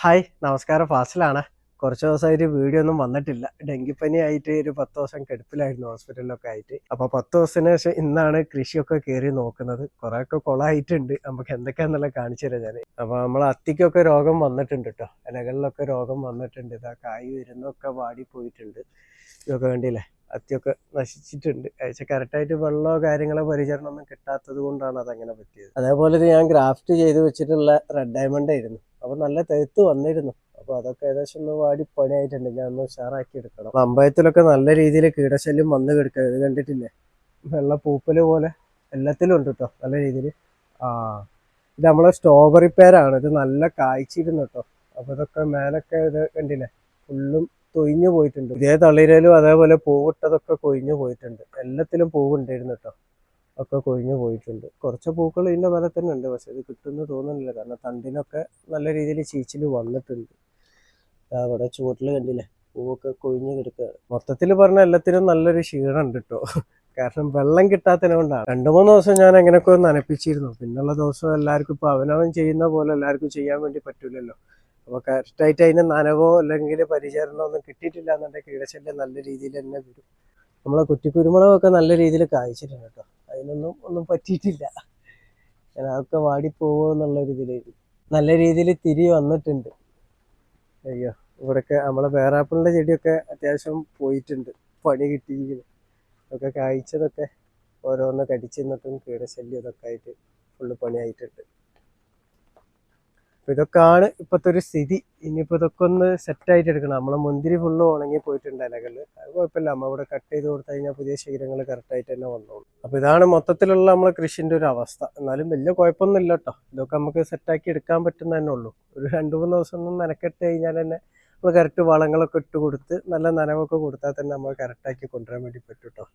Hi നമസ്കാരം. ഫാസിലാണ്. കുറച്ച് ദിവസമായിട്ട് വീഡിയോ ഒന്നും വന്നിട്ടില്ല. ഡെങ്കിപ്പനി ആയിട്ട് ഒരു പത്ത് ദിവസം കിടപ്പിലായിരുന്നു ഹോസ്പിറ്റലിലൊക്കെ ആയിട്ട്. അപ്പൊ പത്ത് ദിവസത്തിന് ശേഷം ഇന്നാണ് കൃഷിയൊക്കെ കയറി നോക്കുന്നത്. കുറെയൊക്കെ കുളമായിട്ടുണ്ട് നമുക്ക് എന്തൊക്കെയാണെന്നുള്ള കാണിച്ചു തരാം ഞാൻ അപ്പൊ നമ്മളെ അത്തിക്കൊക്കെ രോഗം വന്നിട്ടുണ്ട് കേട്ടോ ഇലകളിലൊക്കെ രോഗം വന്നിട്ടുണ്ട്. ഇതാ കായ് വരുന്നൊക്കെ വാടി പോയിട്ടുണ്ട്. ഇതൊക്കെ കണ്ടില്ലേ? അത്തിയൊക്കെ നശിച്ചിട്ടുണ്ട്. അയച്ച കറക്റ്റായിട്ട് വെള്ളമോ കാര്യങ്ങളോ പരിചരണമൊന്നും കിട്ടാത്തത് കൊണ്ടാണ് അതങ്ങനെ പറ്റിയത്. അതേപോലെ ഞാൻ ഗ്രാഫ്റ്റ് ചെയ്ത് വെച്ചിട്ടുള്ള റെഡ് ഡയമണ്ട് ആയിരുന്നു. അപ്പൊ നല്ല തെത്ത് വന്നിരുന്നു. അപ്പൊ അതൊക്കെ ഏകദേശം ഒന്ന് വാടി പണിയായിട്ടുണ്ട്. ഞാൻ ഒന്ന് ഉഷാറാക്കി എടുക്കണം. അമ്പയത്തിലൊക്കെ നല്ല രീതിയിൽ കീടശല്യം വന്നു കിടക്കുക ഇത് കണ്ടിട്ടില്ലേ? വെള്ള പൂപ്പൽ പോലെ എല്ലാത്തിലും ഉണ്ട് കേട്ടോ നല്ല രീതിയിൽ. ആ ഇത് നമ്മളെ സ്ട്രോബെറി പേരാണ് ഇത് നല്ല കായ്ച്ചിരുന്നു കേട്ടോ അപ്പൊ ഇതൊക്കെ മേലൊക്കെ ഇത് കണ്ടില്ലേ? ഫുള്ളും തൊയിഞ്ഞു പോയിട്ടുണ്ട്. ഇതേ തളിരയിലും അതേപോലെ പൂവിട്ടതൊക്കെ കൊഴിഞ്ഞു പോയിട്ടുണ്ട്. എല്ലാത്തിലും പൂവുണ്ടായിരുന്നു കേട്ടോ ഒക്കെ കൊഴിഞ്ഞു പോയിട്ടുണ്ട്. കുറച്ച് പൂക്കൾ ഇതിന്റെ മേലെ തന്നെ ഉണ്ട്. പക്ഷെ ഇത് കിട്ടുമെന്ന് തോന്നുന്നില്ല. കാരണം തണ്ടിനൊക്കെ നല്ല രീതിയിൽ ചീച്ചിൽ വന്നിട്ടുണ്ട്. അവിടെ ചുവട്ടിൽ കണ്ടില്ലേ? പൂവൊക്കെ കൊഴിഞ്ഞു കിടക്കുകയാണ് മൊത്തത്തിൽ പറഞ്ഞ എല്ലാത്തിനും നല്ലൊരു ക്ഷീണം ഉണ്ട് കേട്ടോ കാരണം വെള്ളം കിട്ടാത്തതിനെ കൊണ്ടാണ്. രണ്ടു മൂന്ന് ദിവസം ഞാൻ അങ്ങനെയൊക്കെ നനപ്പിച്ചിരുന്നു. പിന്നുള്ള ദിവസം എല്ലാവർക്കും ഇപ്പോൾ അവനവൻ ചെയ്യുന്ന പോലെ എല്ലാവർക്കും ചെയ്യാൻ വേണ്ടി പറ്റൂലല്ലോ. അപ്പോൾ കറക്റ്റായിട്ട് അതിന് നനവോ അല്ലെങ്കിൽ പരിചരണമോ ഒന്നും കിട്ടിയിട്ടില്ല എന്നുണ്ടെങ്കിൽ കീടശല്യം നല്ല രീതിയിൽ തന്നെ വരും നമ്മളെ കുറ്റിക്കുരുമുളകൊക്കെ നല്ല രീതിയിൽ കായ്ച്ചിട്ടുണ്ട് കേട്ടോ അതിനൊന്നും ഒന്നും പറ്റിയിട്ടില്ല. ഞാൻ അതൊക്കെ വാടിപ്പോവോ ഒരു ഇതിലേക്ക് നല്ല രീതിയിൽ തിരി വന്നിട്ടുണ്ട്. അയ്യോ ഇവിടെയൊക്കെ നമ്മളെ പേരാപ്പിളിന്റെ ചെടിയൊക്കെ അത്യാവശ്യം പോയിട്ടുണ്ട്. പണി കിട്ടിയിരിക്കുന്നു. ഒക്കെ കായ്ച്ചതൊക്കെ ഓരോന്ന് കടിച്ചു നിന്നിട്ടും കീടശല്യം ഇതൊക്കെ ആയിട്ട് ഫുള്ള് പണിയായിട്ടുണ്ട്. അപ്പൊ ഇതൊക്കെയാണ് ഇപ്പോഴത്തെ ഒരു സ്ഥിതി. ഇനിയിപ്പോൾ ഇതൊക്കെ ഒന്ന് സെറ്റായിട്ട് എടുക്കണം. നമ്മളെ മുന്തിരി ഫുള്ള് ഉണങ്ങി പോയിട്ടുണ്ട് ഇലകളിൽ അത് കുഴപ്പമില്ല. നമ്മൾ ഇവിടെ കട്ട് ചെയ്ത് കൊടുത്തു കഴിഞ്ഞാൽ പുതിയ ശീലങ്ങൾ കറക്റ്റായിട്ട് തന്നെ വന്നോളൂ. അപ്പോൾ ഇതാണ് മൊത്തത്തിലുള്ള നമ്മളെ കൃഷിന്റെ ഒരു അവസ്ഥ. എന്നാലും വലിയ കുഴപ്പമൊന്നും ഇല്ല കേട്ടോ ഇതൊക്കെ നമുക്ക് സെറ്റാക്കി എടുക്കാൻ പറ്റുന്ന തന്നെ ഉള്ളൂ. ഒരു രണ്ട് മൂന്ന് ദിവസം ഒന്നും നനക്കെട്ട് കഴിഞ്ഞാൽ തന്നെ നമ്മൾ കറക്റ്റ് വളങ്ങളൊക്കെ ഇട്ട് കൊടുത്ത് നല്ല നനവൊക്കെ കൊടുത്താൽ തന്നെ നമ്മൾ കറക്റ്റാക്കി കൊണ്ടുവരാൻ വേണ്ടി പറ്റും കേട്ടോ